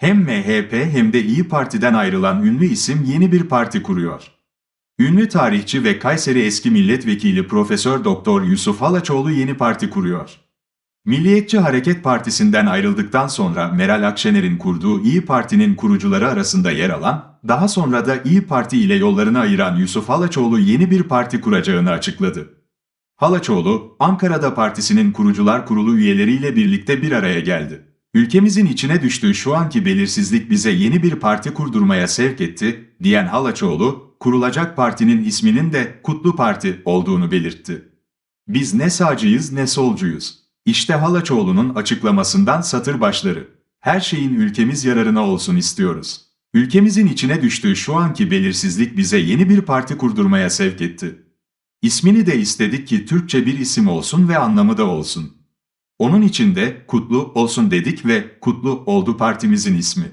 Hem MHP hem de İyi Parti'den ayrılan ünlü isim yeni bir parti kuruyor. Ünlü tarihçi ve Kayseri eski milletvekili Profesör Doktor Yusuf Halaçoğlu yeni parti kuruyor. Milliyetçi Hareket Partisi'nden ayrıldıktan sonra Meral Akşener'in kurduğu İyi Parti'nin kurucuları arasında yer alan, daha sonra da İyi Parti ile yollarını ayıran Yusuf Halaçoğlu yeni bir parti kuracağını açıkladı. Halaçoğlu, Ankara'da partisinin kurucular kurulu üyeleriyle birlikte bir araya geldi. Ülkemizin içine düştüğü şu anki belirsizlik bize yeni bir parti kurdurmaya sevk etti, diyen Halaçoğlu, kurulacak partinin isminin de Kutlu Parti olduğunu belirtti. Biz ne sağcıyız ne solcuyuz. İşte Halaçoğlu'nun açıklamasından satır başları. Her şeyin ülkemiz yararına olsun istiyoruz. Ülkemizin içine düştüğü şu anki belirsizlik bize yeni bir parti kurdurmaya sevk etti. İsmini de istedik ki Türkçe bir isim olsun ve anlamı da olsun. Onun için de Kutlu olsun dedik ve Kutlu oldu partimizin ismi.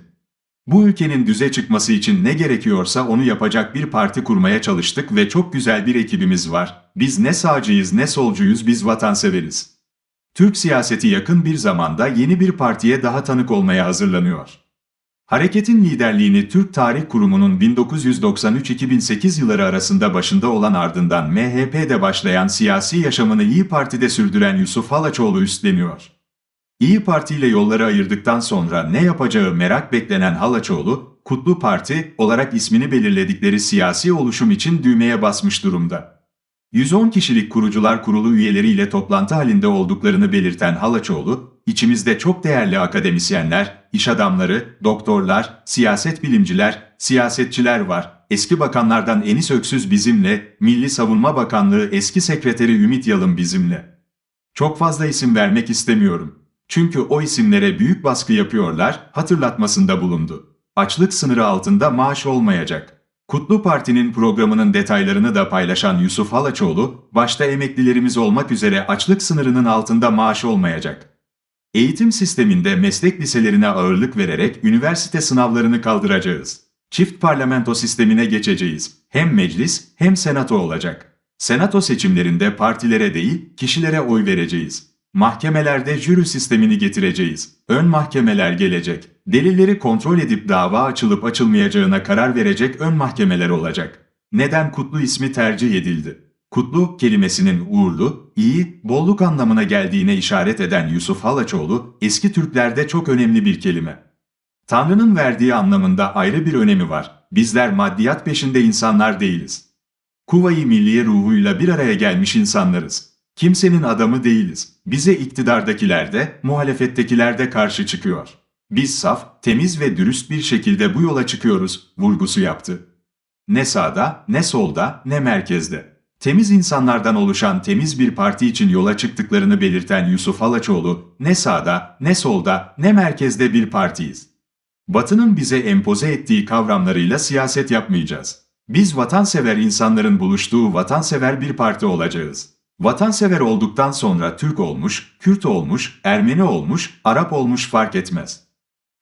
Bu ülkenin düze çıkması için ne gerekiyorsa onu yapacak bir parti kurmaya çalıştık ve çok güzel bir ekibimiz var. Biz ne sağcıyız ne solcuyuz biz vatanseveriz. Türk siyaseti yakın bir zamanda yeni bir partiye daha tanık olmaya hazırlanıyor. Hareketin liderliğini Türk Tarih Kurumu'nun 1993-2008 yılları arasında başında olan ardından MHP'de başlayan siyasi yaşamını İyi Parti'de sürdüren Yusuf Halaçoğlu üstleniyor. İyi Parti ile yolları ayırdıktan sonra ne yapacağı merak beklenen Halaçoğlu, Kutlu Parti olarak ismini belirledikleri siyasi oluşum için düğmeye basmış durumda. 110 kişilik kurucular kurulu üyeleriyle toplantı halinde olduklarını belirten Halaçoğlu, içimizde çok değerli akademisyenler, iş adamları, doktorlar, siyaset bilimciler, siyasetçiler var. Eski bakanlardan Enis Öksüz bizimle, Milli Savunma Bakanlığı eski sekreteri Ümit Yalın bizimle. Çok fazla isim vermek istemiyorum. Çünkü o isimlere büyük baskı yapıyorlar, hatırlatmasında bulundu. Açlık sınırı altında maaş olmayacak. Kutlu Parti'nin programının detaylarını da paylaşan Yusuf Halaçoğlu, başta emeklilerimiz olmak üzere açlık sınırının altında maaş olmayacak. Eğitim sisteminde meslek liselerine ağırlık vererek üniversite sınavlarını kaldıracağız. Çift parlamento sistemine geçeceğiz. Hem meclis hem senato olacak. Senato seçimlerinde partilere değil, kişilere oy vereceğiz. Mahkemelerde jüri sistemini getireceğiz. Ön mahkemeler gelecek. Delilleri kontrol edip dava açılıp açılmayacağına karar verecek ön mahkemeler olacak. Neden Kutlu ismi tercih edildi? Kutlu kelimesinin uğurlu, iyi, bolluk anlamına geldiğine işaret eden Yusuf Halaçoğlu, eski Türklerde çok önemli bir kelime. Tanrı'nın verdiği anlamında ayrı bir önemi var. Bizler maddiyat peşinde insanlar değiliz. Kuvayi milliye ruhuyla bir araya gelmiş insanlarız. Kimsenin adamı değiliz. Bize iktidardakiler de, muhalefettekiler de karşı çıkıyor. Biz saf, temiz ve dürüst bir şekilde bu yola çıkıyoruz, vurgusu yaptı. Ne sağda, ne solda, ne merkezde. Temiz insanlardan oluşan temiz bir parti için yola çıktıklarını belirten Yusuf Halaçoğlu, ne sağda, ne solda, ne merkezde bir partiyiz. Batı'nın bize empoze ettiği kavramlarıyla siyaset yapmayacağız. Biz vatansever insanların buluştuğu vatansever bir parti olacağız. Vatansever olduktan sonra Türk olmuş, Kürt olmuş, Ermeni olmuş, Arap olmuş fark etmez.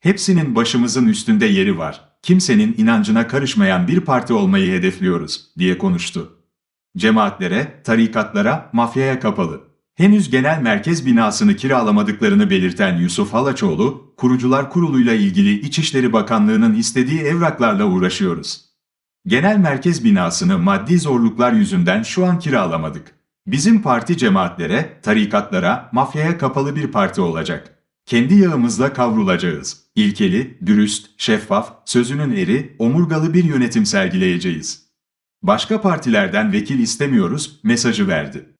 Hepsinin başımızın üstünde yeri var. Kimsenin inancına karışmayan bir parti olmayı hedefliyoruz, diye konuştu. Cemaatlere, tarikatlara, mafyaya kapalı. Henüz genel merkez binasını kiralamadıklarını belirten Yusuf Halaçoğlu, Kurucular Kurulu'yla ilgili İçişleri Bakanlığı'nın istediği evraklarla uğraşıyoruz. Genel merkez binasını maddi zorluklar yüzünden şu an kiralamadık. Bizim parti cemaatlere, tarikatlara, mafyaya kapalı bir parti olacak. Kendi yağımızla kavrulacağız. İlkeli, dürüst, şeffaf, sözünün eri, omurgalı bir yönetim sergileyeceğiz. Başka partilerden vekil istemiyoruz mesajı verdi.